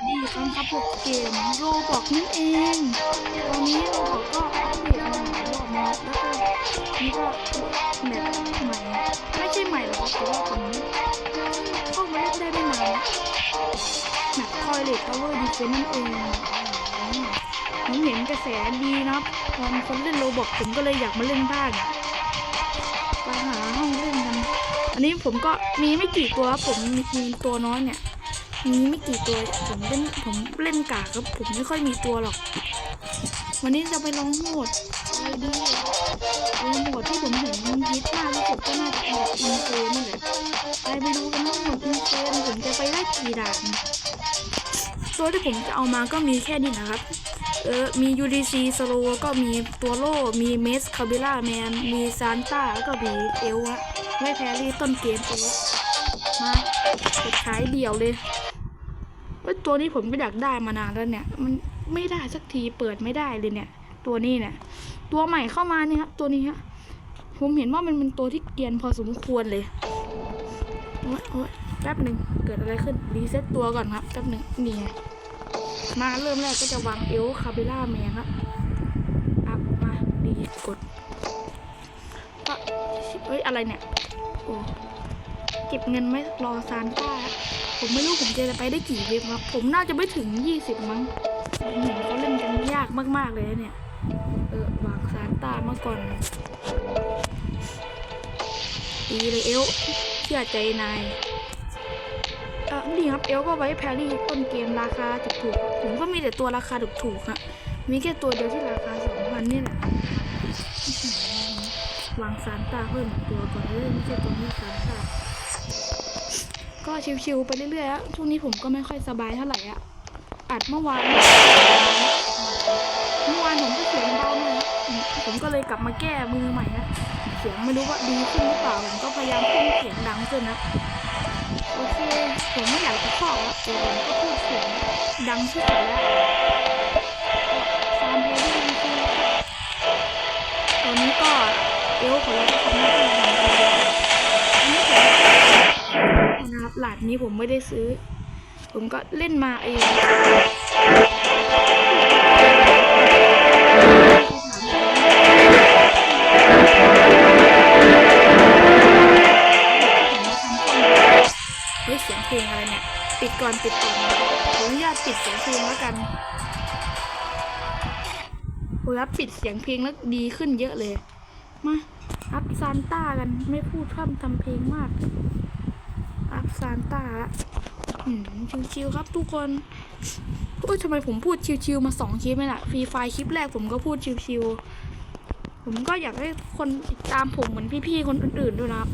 วัสดีครับครับผมเกมโรบอกนั่นเองตอนนี้โรบอกก็อัปเดตมาหลายรอบนะครับแล้วก็นี่ก็แมปใหม่ไม่ใช่ใหม่หรอกแต่ว่าผมเข้ามาเล่นได้ไม่นานนะแมปคอยเลททาวเวอร์ดีเฟนนั่นเองผมเห็นกระแสดีนะครับตอนคนเล่นโรบอกผมก็เลยอยากมาเล่นบ้างไปหาห้องเล่นกันอันนี้ผมก็มีไม่กี่ตัวผมมีตัวน้อยเนี่ย มีไม่กี่ตัวผมเล่นผมเล่นกากครับผมไม่ค่อยมีตัวหรอก วันนี้จะไปลองโหมดอะไรดีลองโหมดที่ผมเห็นมันฮิตมากที่สุดก็น่าจะเป็นแบบอินเฟนนี่แหละไปไปดูกันว่าโหมดอินเฟนผมจะไปได้กี่ด่านตัวที่ผมจะเอามาก็มีแค่นี้นะครับเออ มี UDC สโลก็มีตัวโล่ มีเมสคาบิล่าแมน มีซานต้า แล้วก็มีเอลฮะไม่แพ้รีต้นเกมเอลมาสุดท้ายเดี่ยวเลย ว่าตัวนี้ผมก็อยากได้มานานแล้วเนี่ย มันไม่ได้สักทีเปิดไม่ได้เลยเนี่ย ตัวนี้เนี่ย ตัวใหม่เข้ามาเนี่ยครับตัวนี้ฮะผมเห็นว่ามันเป็นตัวที่เกียนพอสมควรเลยโอ๊ยแป๊บหนึ่งเกิดอะไรขึ้นรีเซ็ตตัวก่อนครับแป๊บหนึ่งนี่ไงมาเริ่มแรกก็จะวางเอลคาเบล่าแมนครับอัพมาดีกดก็เอ้ยอะไรเนี่ยโอ้เก็บเงินไม่รอซานต้า ผมไม่รู้ผมจะไปได้กี่เว็บครับ ผมน่าจะไม่ถึงยี่สิบมั้งผมเห็นเขาเล่นกันยากมาก ๆ เลยเนี่ย เออวางซานต้ามาก่อน ดีเลยเอลเชื่อใจนายเออนี่ครับเอลก็ไว้แพรี่ต้นเกมราคาถูกๆผมก็มีแต่ตัวราคาถูกๆฮะมีแค่ตัวเดียวที่ราคาสองพันนี่แหละวางซานตาเพิ่มอีกตัวก่อนเลยไม่ใช่ตัวนี้ซานต้า ก็ชิวๆไปเรื่อยๆอะช่วงนี้ผมก็ไม่ค่อยสบายเท่าไหร่อะอัดเมื่อวานเมื่อวานผมก็เสียงเบาหน่อยผมก็เลยกลับมาแก้มือใหม่นะเสียงไม่รู้ว่าดีขึ้นหรือเปล่าผมก็พยายามเพูดเสียงดังขึ้นนะโอเคผมไม่อยากจะข้อแล้วแต่ผมก็พูดเสียงดังที่สุดแล้วฟาร์มเพลย์ดีคือตอนนี้ก็เอลของเราก็ทำหน้าที่อย่างดี หลาดนี้ผมไม่ได้ซื้อ ผมก็เล่นมาเองเฮ้ยเสียงเพลงอะไรเนี่ย ปิดก่อนปิดก่อนขออนุญาตปิดเสียงเพลงแล้วกันโอ้ยปิดเสียงเพลงแล้วดีขึ้นเยอะเลย มา อัพซานต้ากันไม่พูดพร่ำทำเพลงมาก ซานต้าอืมชิวๆครับทุกคนโอ้ยทำไมผมพูดชิวๆมาสองคลิปไม่ล่ะฟรีไฟคลิปแรกผมก็พูดชิวๆผมก็อยากให้คนติดตามผมเหมือนพี่ๆคนอื่นๆด้วยนะครับ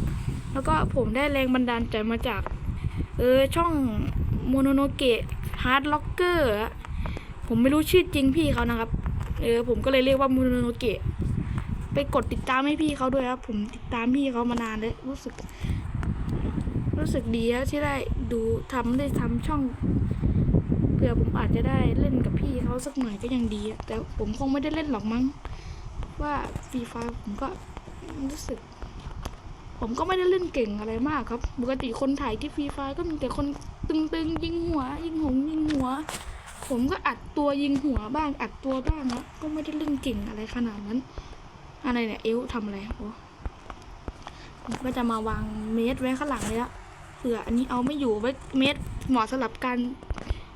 แล้วก็ผมได้แรงบันดาลใจมาจาก เออช่องโมโนโนเกะฮาร์ดล็อกเกอร์ผมไม่รู้ชื่อจริงพี่เขานะครับ เออผมก็เลยเรียกว่าโมโนโนเกะไปกดติดตามให้พี่เขาด้วยครับ ผมติดตามพี่เขามานานเลยรู้สึก รู้สึกดีแล้วที่ได้ดูทำได้ทำช่องเผื่อผมอาจจะได้เล่นกับพี่เขาสักหน่อยก็ยังดี แต่ผมคงไม่ได้เล่นหรอกมั้งว่าฟรีไฟผมก็รู้สึก ผมก็ไม่ได้เล่นเก่งอะไรมากครับ ปกติคนถ่ายที่ฟรีไฟก็มีแต่คนตึงๆ ยิงหัว ยิงหงยิงหัว ผมก็อัดตัวยิงหัวบ้าง อัดตัวบ้างนะก็ไม่ได้เล่นเก่งอะไรขนาดนั้น อะไรเนี่ยเอลทำอะไรโอ้ผมก็จะมาวางเมสไว้ข้างหลังเลยละ ผื่ออันนี้เอาไม่อยู่ไว้เมสเหมาะสำหรับการ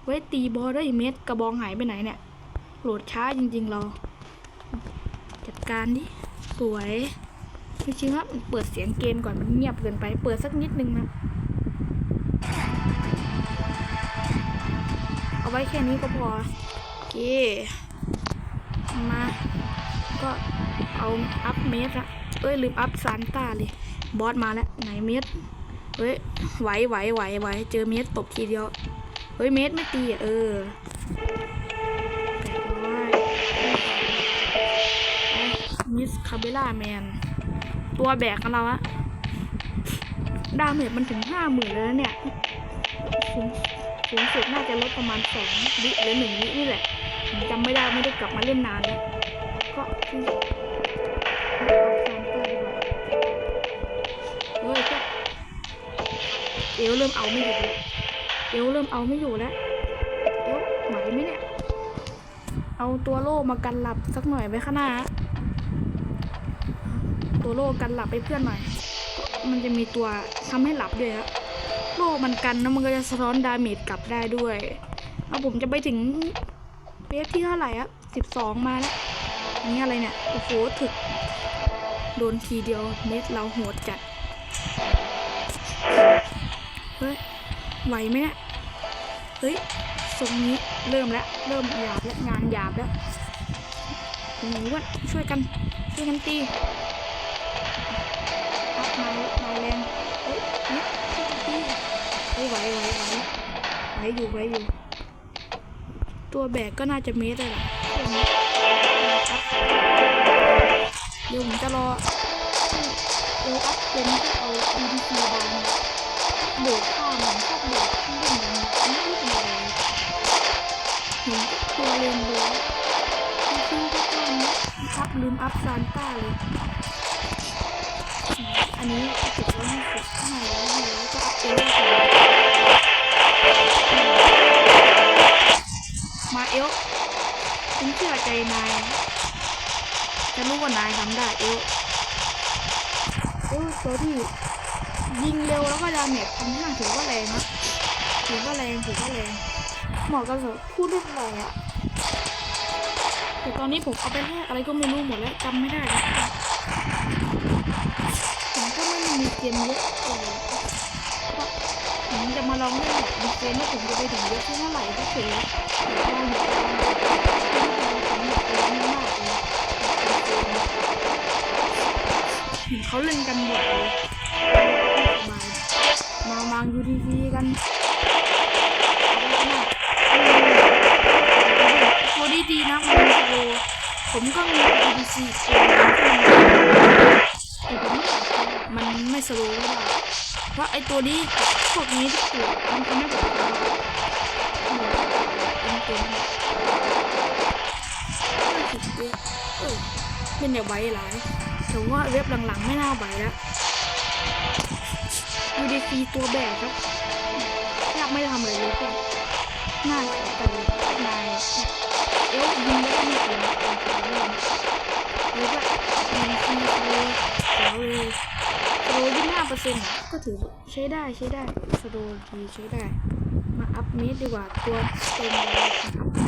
ไว้ตีบอลด้วยเมสกระบองหายไปไหนเนี่ยโหลดช้าจริง ๆ เรา จัดการดิสวยจริงๆครับเปิดเสียงเกมก่อนมันเงียบเกินไป เปิดสักนิดนึงนะเอาไว้แค่นี้ก็พอโอเคมาก็เอาอัพเมสอะเอ้ยลืมอัพซานต้าเลย บอสมาแล้ว ไหนเมส เฮ้ยไหวไหวไหวไหวเจอเมสตบทีเดียว เฮ้ยเมสไม่ตีอะเออแปดร้อยมิสคาเบล่าแมน ตัวแบกของเราอะดาเมจมันถึงห้าหมื่นแล้วเนี่ยสูงสูงสุดน่าจะลดประมาณสองวิหรือหนึ่งวินี่แหละจำไม่ได้ไม่ได้กลับมาเล่นนานแล้วก็ เอวเริ่มเอาไม่อยู่แล้วเอวเริ่มเอาไม่อยู่แล้วเอวไหวไหมเนี่ย เอาตัวโล่มากันหลับสักหน่อยไว้ข้างหน้าตัวโล่กันหลับไปเพื่อนหน่อย มันจะมีตัวทำให้หลับด้วยครับโล่มันกันแล้วมันก็จะสะท้อนดาเมจกลับได้ด้วยแล้ผมจะไปถึงเวฟที่เท่าไหร่อะสิบสองมาแล้วอันนี้อะไรเนี่ย โอ้โหถึก โดนทีเดียวเม็ดเราโหดจัด เฮ้ยไหวไหมเนี่ยเฮ้ยทรงนี้เริ่มแล้วเริ่มหยาบแล้วงานหยาบแล้วโอ้โหว่าช่วยกันช่วยกันตีอัพมามาแรงเฮ้ยเนี่ยช่วยกันตีเฮ้ยไหวไหวไหวไหวอยู่ไหวอยู่ตัวแบกก็น่าจะเมตรเลยล่ะเดี๋ยวนี้เดี๋ยวผมจะรอเอออัพเป็นเอา EDC บาง โบกข้ามเหมือนชอบโบกที่เล่นอย่างนี้ไม่รู้เป็นอะไรเห็นตัวเรนโบว์ที่ชื่อก็ต้องอัพลืมอัพซานต้าเลย อันนี้ติดไว้ให้สุดข้างในแล้วแล้วก็อัพเอลเลยมาเอลฉันเชื่อใจนายฉันรู้ว่านายทำได้เอลเอลตัวที่ ยิงเร็วแล้วก็ดาเมจพันห้าถือว่าแรงนะถือว่าแรงถือว่าแรงเหมาะกับสำหรับผู้เล่นใหม่อะแต่ตอนนี้ผมเอาไปแลกอะไรก็ไม่รู้หมดแล้วจำไม่ได้ผมก็ไม่มีเกมเยอะเลยก็ผมจะมาลองเล่นแบบดีเกมว่าผมจะไปถึงเยอะเท่าไหร่ก็เฉยๆเดี๋ยวลองเดี๋ยวลองผมอยากลองมากเลยเห็นเขาเล่นกันหมดเลย สบามามางยูทีวีกันโคดีดีนะมันมีโลผมก็มี EDC ตัวนึงที่มันแต่ผมไม่ถ่ายมันไม่สโลว์ก็ได้เพราะไอตัวนี้พวกนี้ที่เกิดมันทำให้ผมสโลว์เป็นตัวนี้ห้าสิบเว็บเออเป็นแต่ไว้หลายแต่ว่าเว็บหลังๆไม่น่าไหวแล้ว UDC ตัวแบกครับอยากไม่ทำอะไรเลยเพื่อนน่าเสียใจนายเอลยิงแล้วก็ไม่เสียงตัวเสียเลยหรือว่า UDC เลยเสียเลยสโลยี่ห้าเปอร์เซ็นต์ก็ถือใช้ได้ใช้ได้สโลดีใช้ได้ มาอัพเมดดีกว่าตัวเต็มเลยอัพได้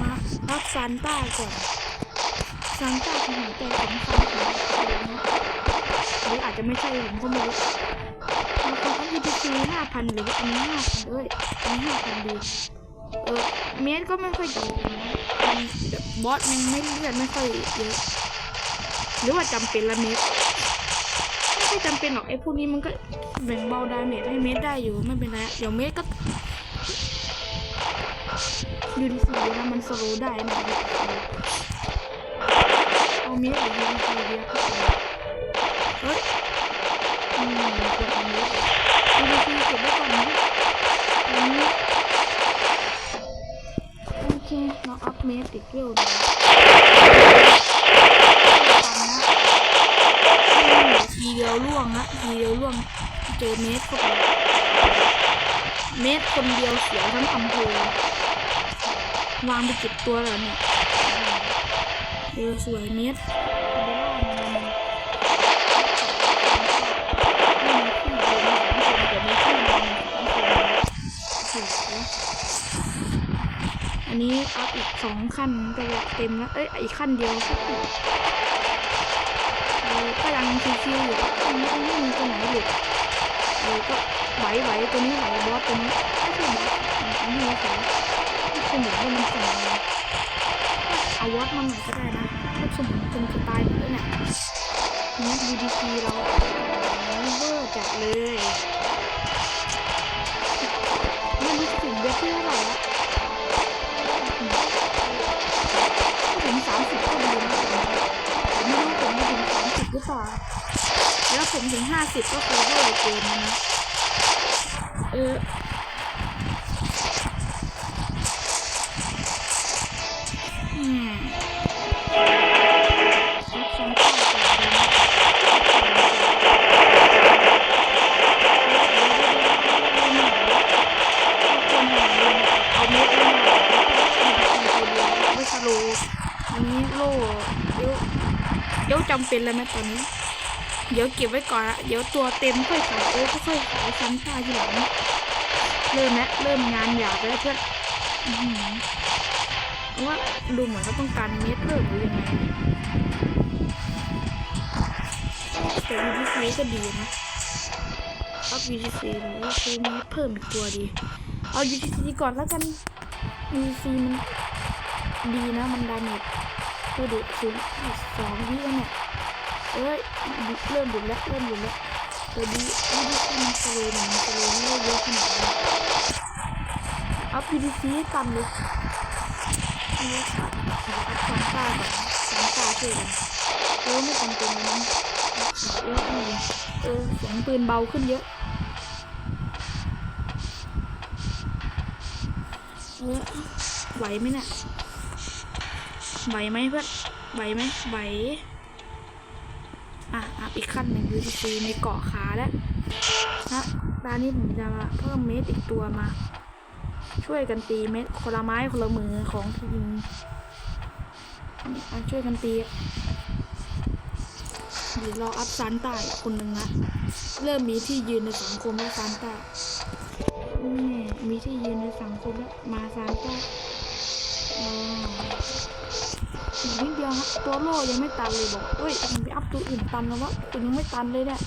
มาอัพซานต้าก่อนซานต้าคือหัวใจสำคัญของเกมนะหรืออาจจะไม่ใช่ผมก็ไม่รู้ คนก็ยูทีซีห้าพันหรือว่าอันนี้ห้าพันเอ้ยอันนี้ห้าพันดีเออเมตรก็ไม่ค่อยดีนะมันแบบบอสมันไม่เลือดไม่ค่อยเยอะหรือว่าจำเป็นละเมตรไม่ค่อยจำเป็นหรอกไอ้พวกนี้มันก็แบ่งเบาดาเมจให้เมตรได้อยู่ไม่เป็นไรเดี๋ยวเมตรก็ยูทีซีนะมันสโลได้นะเอาเมตรหรือยูทีซีเดียวก็ เราอัพเกลียวเวลนะทีเดียวล่วงนะทีเดียวล่วงเจอเมสเข้าไปเมสคนเดียวเสียวทั้งอำเภอวางไปเก็บตัวแล้วเนี่ยเออสวยเมส อันนี้อัพอีกสองขั้นก็จะเต็มแล้ว เอ้ยอีกขั้นเดียวก็ติดเออก็ยังชิวๆอยู่อันนี้ไม่มีตัวไหนหลุดเออก็ไหวไหวตัวนี้ไหวบอสตัวนี้ไม่ใช่บอสอันนี้เฉยสมุนมันส่งมาเอาวอตมาหน่อยก็ได้นะลูกสมุนเป็นสไตล์แบบนี้เนี่ยนี่ UDC เราเวอร์จัดเลยไม่รู้จะถึงเว็บที่เท่าไหร่ล้ว รือเปล่า แล้วผมถึงห้าสิบก็คือเวอร์เกินนะ เออ เป็นเลยไหมตอนนี้ เดี๋ยวเก็บไว้ก่อนละเดี๋ยวตัวเต็มค่อยขายเออค่อยขายซ้ำชาทีหลังเริ่มแล้วเริ่มงานหยาบแล้วเพื่อนเพราะว่าดูเหมือนเขาต้องการเม็ดเพิ่มหรือยังไงแต่ UTC ก็ดีนะอัพ UTC หรือว่าซื้อเม็ดเพิ่มอีกตัวดี เอา UTC ก่อนแล้วกัน UTC มันดีนะมันดาเมจ ตัวเด็กศูนย์สองวิแล้วเนี่ยเอ้ยเริ่มดุแล้วเริ่มดุแล้วตัวดีไม่ได้ขึ้นมันสโลว์หน่อยมันสโลว์ไม่ได้เยอะขนาดนั้นอัพ PDC ต่ำเลยนนี้ค่ะอัพสองตาก่อนสองตาช่วยกันเออไม่จำเป็นเลยนะเออเออเออเสียงปืนเบาขึ้นเยอะเออไหวไหมเนี่ย ไหวไหมเพื่อนไหวไหมไหวอะอัพอีกขั้นหนึ่ง UTC ในเกาะขาแล้วนะตอนนี้ผมจะมาเพิ่มเม็ดอีกตัวมา ช่วยกันตีเม็ดคนละไม้คนละมือของทีมช่วยกันตีเดี๋ยวรออัพซานใต้คนหนึ่งนะเริ่มมีที่ยืนในสังคมแล้วซานใต้นี่มีที่ยืนในสังคมแล้วมาซานใต้าอีก นิดเดียวครับตัวโล่ยังไม่ตันเลยบอกเอ้ยผมไปอัพตัวอื่นตันแล้ววะคุณยังไม่ตันเลยเนี่ย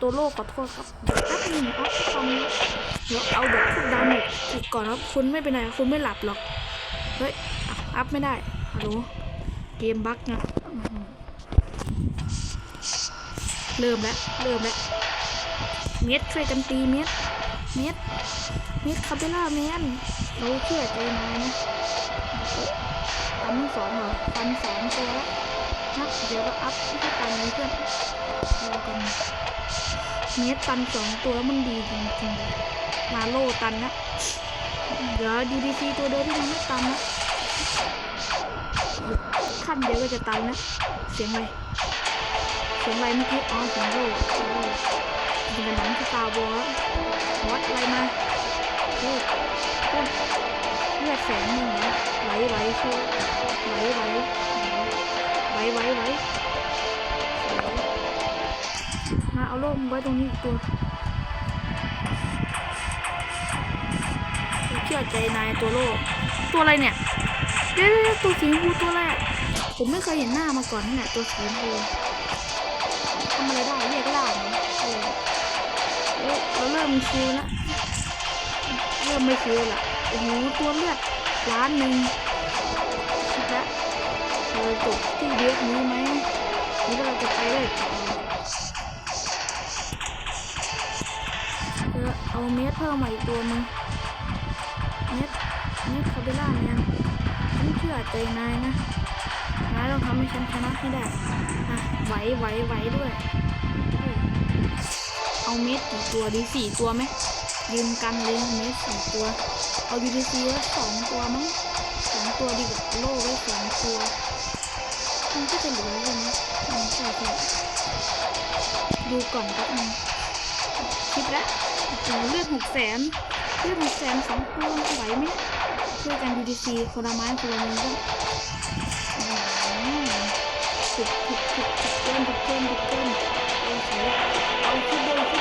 ตัวโล่ขอโทษครับเดี๋ยวแป๊บนึงอัพทำเดี๋ยวเอาแบบพวกดาเมจอีกก่อนครับคุณไม่เป็นไรคุณไม่หลับหรอกเฮ้ยอัพไม่ได้ฮัลโหลเกมบั๊กนะเริ่มแล้วเริ่มแล้วเม็ดช่วยกันตีเม็ด เม็ดเม็ดคาเบล่าแมนเราเชื่อใจนายนะตันสองเหรอตันสองตัวแล้วนะเดี๋ยวก็อัพที่ตันเลยเพื่อนรอกันเมตรตันสองตัวมันดีจริงๆมาโลตันนะเดี๋ยวดีดีซีตัวเดียวที่มันไม่ตันนะขั้นเดียวก็จะตันนะ เสียงอะไรเสียงอะไรเมื่อกี้อ๋อเสียงโลเสียงโลเป็นหนังที่ตาบอล วัดอะไรมาเฮ้ยเพื่อนเลือดแสนหนึ่งนะไหวไหวคือไหวไหวไหวไหวไหวมาเอาโล่มไว้ตรงนี้ตัวเชื่อใจนายตัวโล่ตัวอะไรเนี่ยเดี๋ยวเดี๋ยวตัวสีชมูตัวแรกผมไม่เคยเห็นหน้ามาก่อนนี่แหละตัวสีชมพูทำอะไรได้ มคิวล้วเริ่มไม่คิวละโอ้โหตัวเลือดล้านหนึ่งคิดแล้วเราจบที่เยอะนี้ไหมหรือว่เราจะไปได้เออเอาเมสเพิ่มมาอีกตัวหนึงเมสเมสคาเบล่าแมนฉันเชื่อใจนายนะนายต้องทำให้ฉันชนะให้ได้อะไหวไหวไหวด้วย เอาเมสกี่ตัวดีสี่ตัวไหมยืนกันเลยเมสสี่ตัว เอายูดีซีไว้สองตัวมั้งสองตัวดีกว่าโล่ไว้สองตัวมันก็จะเหลือใช่ไหมอืมใช่ใช่ดูก่อนแป๊บนึงคิดล้วโอ้โหเลือดหกแสนเลือดหกแสนสองตัวไหวไหมช่วยกันยูดีซีคนละไม้คนละมือก็ถูกถูกถูกถูกเกินถูกเกินถูกเกินเอาใส่เอาคิดเ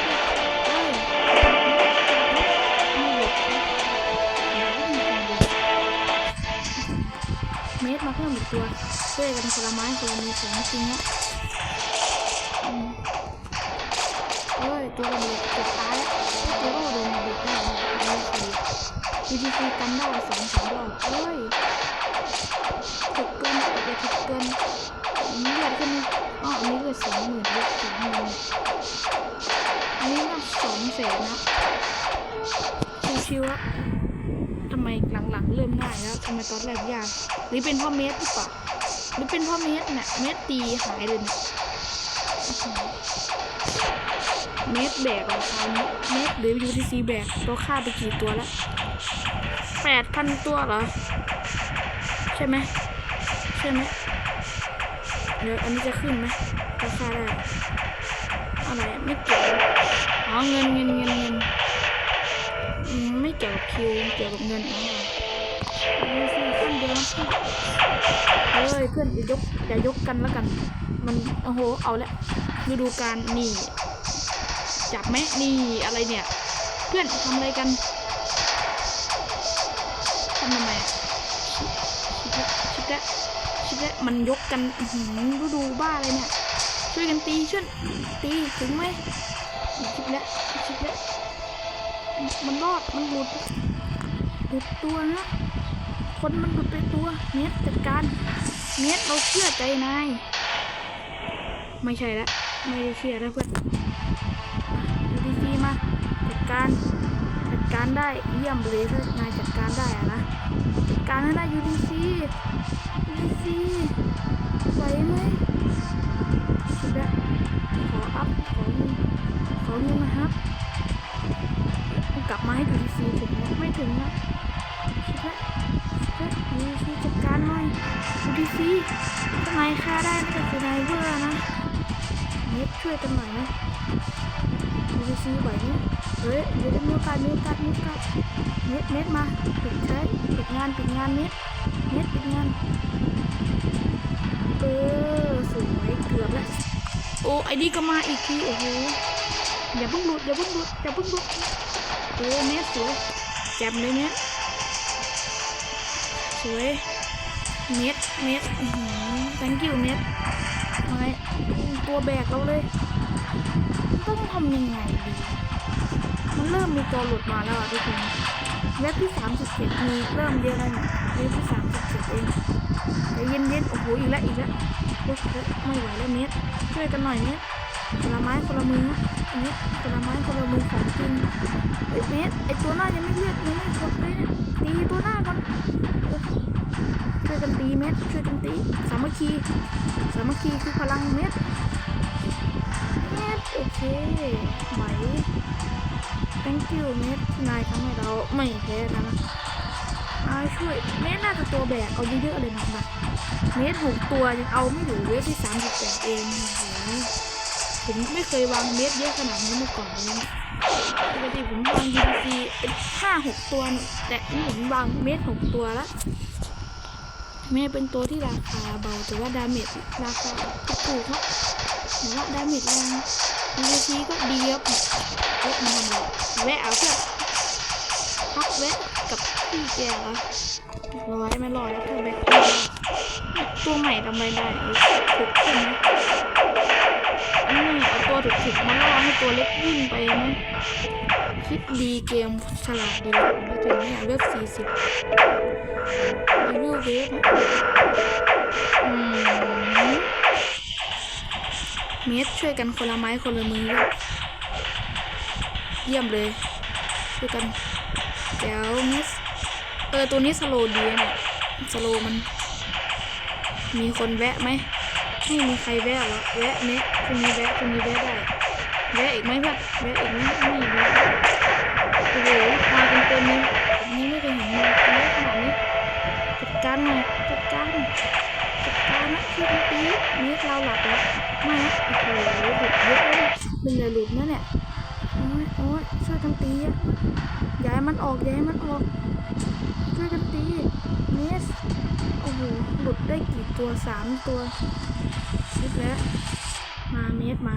เมตรมาเพิ่มอีกตัวช่วยกันคนละไม้คนละมือของจริงอะอืมเฮ้ยตัวระเบิดเกือบตายแล้วตัวก็โดนระเบิดได้เลยดีดีซีกันได้สองสามรอบเฮ้ยถูกเกินอย่าถูกเกินเลือดขึ้นอ๋ออันนี้เลือดสองหมื่นเลือดสองหมื่นอันนี้ก็สองแสนนะชิวๆอะ ไมหลังๆเริ่มง่ายแล้วทำไมตอนแรกยากหรือเป็นเพ่อเมสหรือเปล่าหรือเป็นเพ่อเมสเนี่ย เมสตีหายเลยเนี่ยอื้อเมสแบกเหรอครานี้เมสหรือยูทีซีแบกตัวฆ่าไปกี่ตัวแล้วแปดพันตัวเหรอ ใช่ไหมใช่ไหมเดี๋ยวอันนี้จะขึ้นไหมจะฆ่าได้อะไรไม่เกี่ยวอ๋อเงินเงินเงินเงิน ไม่เกี่ยวกับคิวเกี่ยวกับเงินอะดูสิขั้นเดียวเฮ้ยเพื่อนอย่ายกอย่ายกกันแล้วกัน มันโอ้โหเอาละฤดูกาลนี่ จับไหมนี่อะไรเนี่ย เพื่อนทำอะไรกันทำทำไมชิบะชิบะชิบะมันยกกันอื้อหือฤดูบ้าอะไรเนี่ยช่วยกันตีช่วยตีถึงไหมชิบละชิบละ มันรอด มันหลุดหลุดตัวนะ คนมันหลุดไปตัว เน็ตจัดการ เน็ตเราเชื่อใจนาย ไม่ใช่ล้วไม่ได้เชื่อแล้วเพื่อนยูดีซีมา จัดการ จัดการได้ เยี่ยมเลยถ้านายจัดการได้อะนะ จัดการให้ได้ยูดีซียูดีซีไหวไหมสุดแล้วขออัพขอเงินขอเงินนะครับ กลับมาให้ยูดีซีถึงไมไม่ถึงนะสุดล้วเฮ้ยยูดีซีจัดการหน่อยยูดีซีทำไมฆ่าได้แต่คือไนเวอร์นะเน็ตช่วยกันหน่อยนะยูดีซีไหวไหมเฮ้ยเดี๋ยวจะมีโอกาสมีโอกาสมีโอกาสเน็ตเน็ตมาปิดใช้ปิดงานปิดงานเน็ตเน็ตปิดงานเออสวยเกือบแล้วโอ้ไอ้นี่ก็มาอีกทีโอ้โหอย่าเพิ่งหลุดอย่าเพิ่งหลุดอย่าเพิ่งหลุด เออเน็ตสวยแจ่มเลยเน็ตสวยเม็ดเม็ดอือหือ thank you เม็ดมาตัวแบกเราเลย ต้องทำยังไงดี มันเริ่มมีตัวหลุดมาแล้วอะทุกคนเว็บที่37มีเริ่มเยอะแล้วเนี่ยเว็บที่37เองใจเย็นเย็นโอ้โหอีกแล้วอีกแล้วโอ้โหไม่ไหวแล้วเม็ดช่วยกันหน่อยเม็ดคนละไม้คนละมือนะ เม็ดคนละไม้คนละมือของจริงเฮ้เม็ดไอตัวหน้ายังไม่เลือดยังไม่หมดเลยตีตัวหน้าก่อนช่วยกันตีเม็ดช่วยกันตีสามัคคีสามัคคีคือพลังเม็ดเม็ดโอเคไหว thank you เม็ดนายทำให้เราไม่แพ้นะนายช่วยเม็ดน่าจะตัวแบกเอาเยอะๆเลยนะนะเม็ดหกตัวยังเอาไม่อยู่เวฟที่สามสิบแปดเองโอ้โห ผมไม่เคยวางเม็ดเยอะขนาดนี้มาก่อนเลยนะปกติผมวาง UDC เป็นห้าหกตัว แต่นี่ผมวางเม็ดหกตัวล้วแม่เป็นตัวที่ราคาเบาแต่ว่าดาเมจราคาถูกครับแต่ว่าดาเมจแรงดีซีก็ดีครับเอ๊ะมันทำอะไรแวะเอาเพื่อพักแวะกับพี่แกเหรอร้อยไม่รอแล้วเพื่อแบกตัวใหม่ทำอะไรได้ถูกขึ้นนะอืม ตัวถูกๆมาล่อให้ตัวเล็กวิ่งไปนะ คิดดีเกมฉลาดดีไปถึงเนี่ยเลือกสี่สิบรีวิวเวฟอืมเมสช่วยกันคนละไม้คนละมือด้วยเยี่ยมเลยช่วยกันแจ๋วเมสเออตัวนี้สโลดีนะเนี่ยสโลมัน มีคนแวะไหม ไม่มีใครแวะหรอแวะเมสคุณมีแวะคุณมีแวะได้ แวะอีกไหมเพื่แวะอีกไหมไม่แวะโอ้โหมากันเต็มเลยแบบนี้ไม่เคยเห็นมาเยขนาดนี้จัดการหน่อยจัดการจัดการนะช่วยกันตีนี่เราหลับแล้วไม่โอ้โหหลุดเยอะเลยเป็นเลยหลุดนะเนี่ยโอ้ยโอ้ยช่วยกันตีอะย้ายมันออกย้ายมันออกช่วยกันตีเนสโอ้โหหลุดได้กี่ตัวสามตัว แล้วมาเมสมา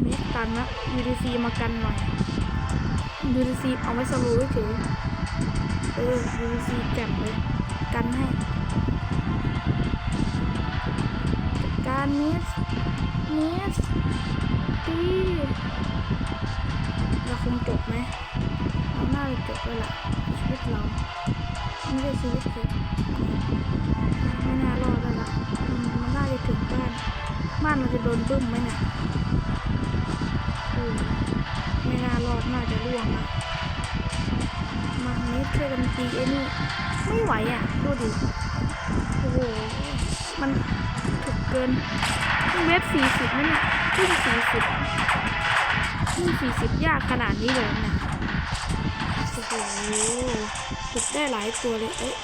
เมสกันนะ UDC มากันหน่อย UDC เอาไว้สโลว์เฉยเออ UC แจ่มเลย กันให้ การเนสเนสตีเราคงจบไหมเราหน่าจะจบเลยล่ะชีวิตเรา ไม่ใช่ชีวิตเธอไม่น่ารอดแล้วล่ะมันน่าจะถึงบ้าน บ้านเราจะโดนบึ้มไหมเนี่ยไม่น่ารอดน่าจะร่วงนะมาเนี้ช่วยกันตีไอ้นี่ไม่ไหวอะดูดิโอ้โหมันถูกเกินเว็บสี่สิบนั่นน่ะขึ้นสี่สิบขึ้นสี่สิบยากขนาดนี้เลยเนี่ย โอ้โหจุดได้หลายตัวเลย เอ๊ะ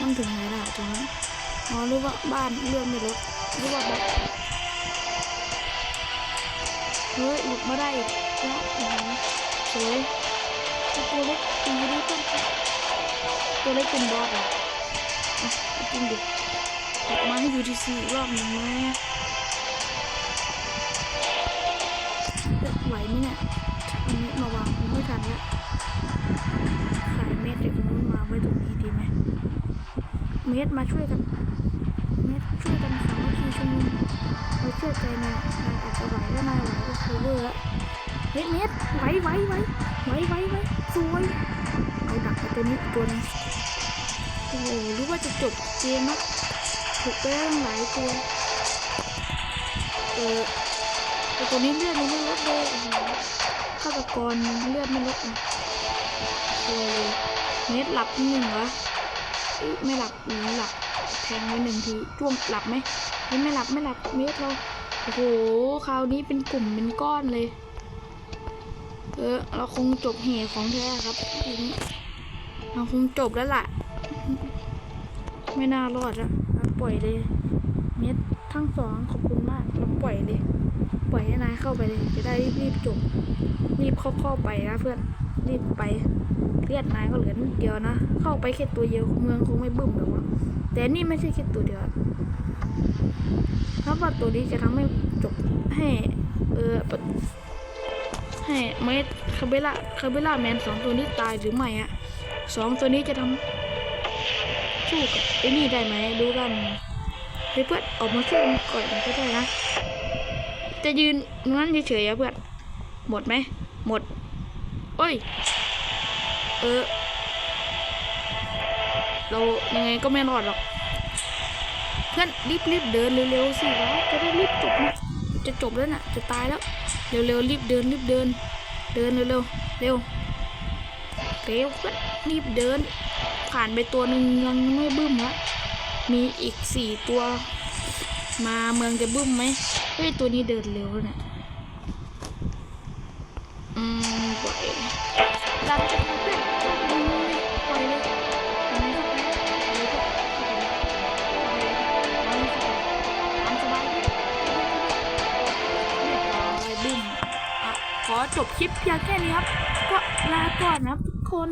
มันถึงไหนล่ะตรงนั้นอ๋อรู้ว่าบ้านเลื่อนไม่ลดรู้ว่าบักเฮ้ยหลุดมาได้อีกแล้วโอ้โหสวยตัวเล็กตีได้ต้นตัวเล็กเป็นบอสเหรออะจริงดิออกมาให้ UTC อีกรอบหนึ่งไหมไหวไหมเนี่ยอันนี้มาวางไม่ทันแล้ว เมตรมาช่วยกันเมตรช่วยกันสามัคคีชุมนุมเราเชื่อใจนายนายอาจจะไหวแล้วนายไหวก็คือเวอร์ละเมตรเมตรไหวไหวไหวไหวไหวไหวสวยเอาดักไปตัวนี้ตัวนึงโอ้โหรู้ว่าจะจบเกมละถูกแล้งหลายตัวเออแต่ตัวนี้เลือดมันไม่ลดเลยโอ้โหฆาตกรเลือดไม่ลดอะสวยเลยเมตรหลับหนึ่งเหรอเอ้ย ไม่หลับหรือหลับแทงไปหนึ่งทีจ้วงหลับไหมไม่หลับไม่หลับเมตรเราโอ้โหคราวนี้เป็นกลุ่มเป็นก้อนเลย เออเราคงจบเหตุของแท้ครับทีนี้เราคงจบแล้วล่ะ ไม่น่ารอดอะเราปล่อยเลย เมตรทั้งสองขอบคุณมากเราปล่อยเลย ปล่อยให้นายเข้าไปเลยจะได้รีบๆจบ รีบเข้าเข้าไปนะเพื่อนรีบไปเลือดนายก็เหลือนิดเดียวนะ เข้าไปแค่ตัวเดียวเมืองคงไม่บึ้มหรอกวะแต่นี่ไม่ใช่แค่ตัวเดียวเพราะว่าตัวนี้จะทำให้จบให้ เออให้เมดคาเบล่าคาเบล่าแมนสองตัวนี้ตายหรือไม่อะสองตัวนี้จะทำสู้กับไอ้นี่ได้ไหมดูกันเพื่อนออกมาช่วยก่อนก็ได้นะ จะยืนงั้นเฉยๆเพื่อน หมดไหม หมด โอ้ย เออ เรายังไงก็ไม่รอดหรอก เพื่อนรีบรีบเดินเร็วๆสิวะจะได้รีบจบนะจะจบแล้วน่ะ จะตายแล้ว เร็วๆรีบเดินรีบเดิน เดินเร็วๆเร็ว เร็วเพื่อนรีบเดิน ผ่านไปตัวหนึ่งยังไม่บึ้มละมีอีกสี่ตัว มาเมืองจะบึ้มไหม เฮ้ย ตัวนี้เดินเร็วเนี่ยอืมปล่อยหลังจากนั้นเพื่อนอืมปล่อยเลยปล่อยเลยปล่อยเลยปล่อยเลยปล่อเลยปล่อยเลยตามสบายเลยเรียบร้อยบึ้มอะขอจบคลิปเพียงแค่นี้ครับ ก็ลาก่อนนะทุกคน